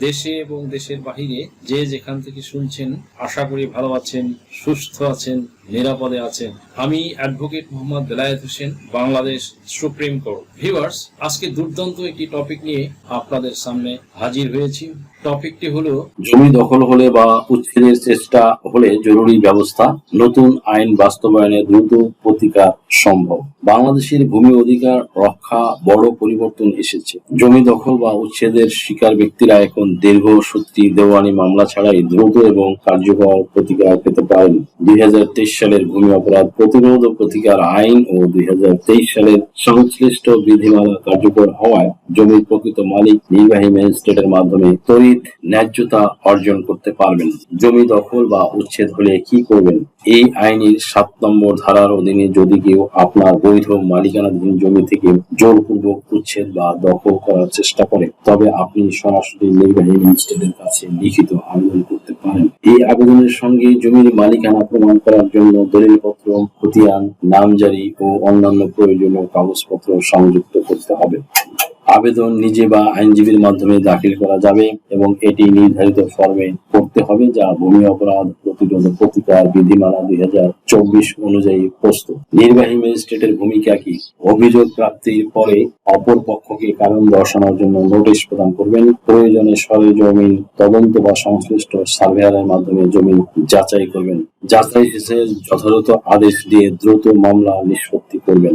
দেশে এবং দেশের বাহিরে যে যেখান থেকে শুনছেন, আশা করি ভালো আছেন, সুস্থ আছেন, নিরাপদে আছেন। আমি advocate Mohammad Belayet Hossain, Bangladesh supreme court. Viewers আজকে দুর্দান্ত একটি টপিক নিয়ে আপনাদের সামনে হাজির হয়েছি। টপিকটি হলো, জমি দখল হলে বা উচ্ছেদের চেষ্টা হলে জরুরি ব্যবস্থা, নতুন আইন বাস্তবায়নে দ্রুত প্রতিকার সম্ভব। বাংলাদেশের ভূমি অধিকার রক্ষা বড় পরিবর্তন এসেছে। জমি দখল বা উচ্ছেদের শিকার ব্যক্তিরা এখন দীর্ঘসূত্রী দেওয়ানি মামলা ছাড়াই দ্রুত এবং কার্যকর প্রতিকার পেতে পারেন। দুই হাজার তেইশ সালের ভূমি অপরাধ প্রতিরোধ ও প্রতিকার আইন ও দুই হাজার তেইশ সালের সংশ্লিষ্ট বিধিমালা কার্যকর হওয়ায় জমির প্রকৃত মালিক নির্বাহী ম্যাজিস্ট্রেটের মাধ্যমে তড়িৎ ন্যায্যতা অর্জন করতে পারবেন। জমি দখল বা উচ্ছেদ হলে কি করবেন? এই আইনের সাত নম্বর ধারার অধীনে যদি কেউ আপনার বৈধ মালিকানাধীন জমি থেকে জোরপূর্বক উচ্ছেদ বা দখল করার চেষ্টা করে, তবে আপনি সরাসরি নির্বাহী ম্যাজিস্ট্রেটের কাছে লিখিত আবেদন করতে পারেন। এই আবেদনের সঙ্গে জমির মালিকানা প্রমাণ করার জন্য দলিলপত্র, খতিয়ান, নামজারি ও অন্যান্য প্রয়োজনীয় কাগজপত্র সংযুক্ত করতে হবে। আবেদন নিজে বা আইনজীবীর মাধ্যমে দাখিল করা যাবে এবং এটি নির্ধারিত ফর্মে করতে হবে যা ভূমি অপরাধ প্রতিরোধ প্রতিকার বিধিমালা দুই হাজার চব্বিশ অনুযায়ী প্রস্তুত। নির্বাহী ম্যাজিস্ট্রেটের ভূমিকা কি? অভিযোগ প্রাপ্তির পরে অপর পক্ষকে কারণ দর্শানোর জন্য নোটিশ প্রদান করবেন। প্রয়োজনে সরে জমি তদন্ত বা সংশ্লিষ্ট সার্ভেয়ারের মাধ্যমে জমি যাচাই করবেন। যাচাই শেষে যথাযথ আদেশ দিয়ে দ্রুত মামলা নিষ্পত্তি করবেন।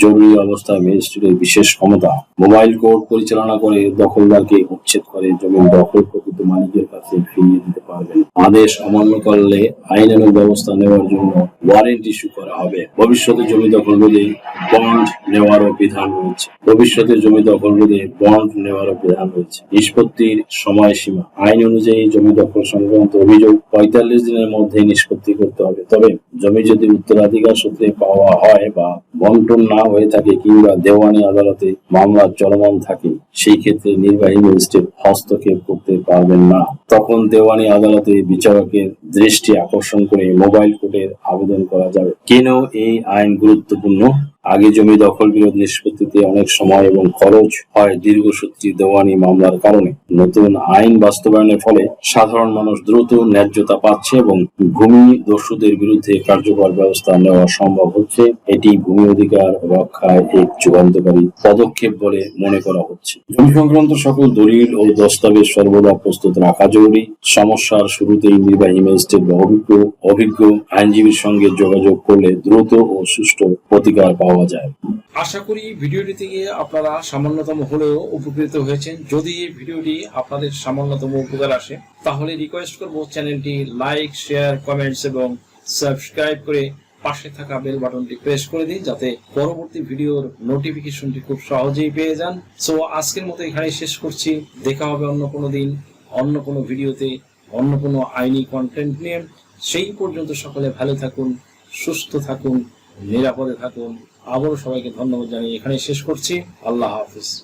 জরুরি অবস্থায় ম্যাজিস্ট্রেটের বিশেষ ক্ষমতা। মোবাইল কোর্ট পরিচালনা করে দখলদারকে উচ্ছেদ করে জমির দখল প্রকৃত মালিকের কাছে ফিরিয়ে দিতে পারবেন আদেশ অমান্য করলে আইনানুগ ব্যবস্থা নেওয়ার জন্য ওয়ারেন্ট ইস্যু করা হবে। ভবিষ্যতে জমি দখল রোধে বন্ড নেওয়ারও বিধান রয়েছে। ভবিষ্যতে জমি দখল রোধে বন্ড নেওয়ারও বিধান রয়েছে। নিষ্পত্তির সময়সীমা। আইন অনুযায়ী জমি দখল সংক্রান্ত অভিযোগ পঁয়তাল্লিশ দিনের মধ্যে নিষ্পত্তি করতে হবে। তবে জমি যদি উত্তরাধিকার সূত্রে পাওয়া হয় বা বন্টন না হয়ে থাকে কিংবা দেওয়ানি আদালতে মামলা চলমান থাকে, সেই ক্ষেত্রে নির্বাহী ম্যাজিস্ট্রেট হস্তক্ষেপ করতে পারবেন না। তখন দেওয়ানি আদালতে বিচারকের দৃষ্টি আকর্ষণ করে মোবাইল কোর্টের আবেদন করা যাবে। কেন এই আইন গুরুত্বপূর্ণ? আগে জমি দখল বিরোধ নিষ্পত্তিতে অনেক সময় এবং খরচ হয় দীর্ঘসূত্রী দেওয়ানি মামলার কারণে। নতুন আইন বাস্তবায়নের ফলে সাধারণ মানুষ দ্রুত ন্যায্যতা পাচ্ছে এবং ভূমি দস্যুদের বিরুদ্ধে কার্যকর ব্যবস্থা নেওয়া সম্ভব হচ্ছে। এটি ভূমি অধিকার রক্ষায় এক যুগান্তকারী পদক্ষেপ বলে মনে করা হচ্ছে। জমি সংক্রান্ত সকল দলিল ও দস্তাবেজ সর্বদা প্রস্তুত রাখা জরুরি। সমস্যার শুরুতেই নির্বাহী ম্যাজিস্ট্রেট বা অভিজ্ঞ অভিজ্ঞ আইনজীবীর সঙ্গে যোগাযোগ করলে দ্রুত ও সুষ্ঠু প্রতিকার পাওয়া যায়। আশা করি ভিডিওটি থেকে আপনারা সামান্যতম হলেও উপকৃত হয়েছেন। যদি এই ভিডিওটি আপনাদের সামান্যতম উপকার আসে, তাহলে রিকোয়েস্ট করব চ্যানেলটি লাইক শেয়ার কমেন্টস এবং সাবস্ক্রাইব করে পাশে থাকা বেল বাটনটি প্রেস করে দিন, যাতে পরবর্তী ভিডিওর নোটিফিকেশনটি খুব সহজেই পেয়ে যান। সো আজকের মতো এখানে শেষ করছি। দেখা হবে অন্য কোনো দিন, অন্য কোনো ভিডিওতে, অন্য কোনো আইনি কন্টেন্ট নিয়ে। সেই পর্যন্ত সকলে ভালো থাকুন, সুস্থ থাকুন নিরাপদে থাকুন। আবারও সবাইকে ধন্যবাদ জানিয়ে এখানে শেষ করছি। আল্লাহ হাফিজ।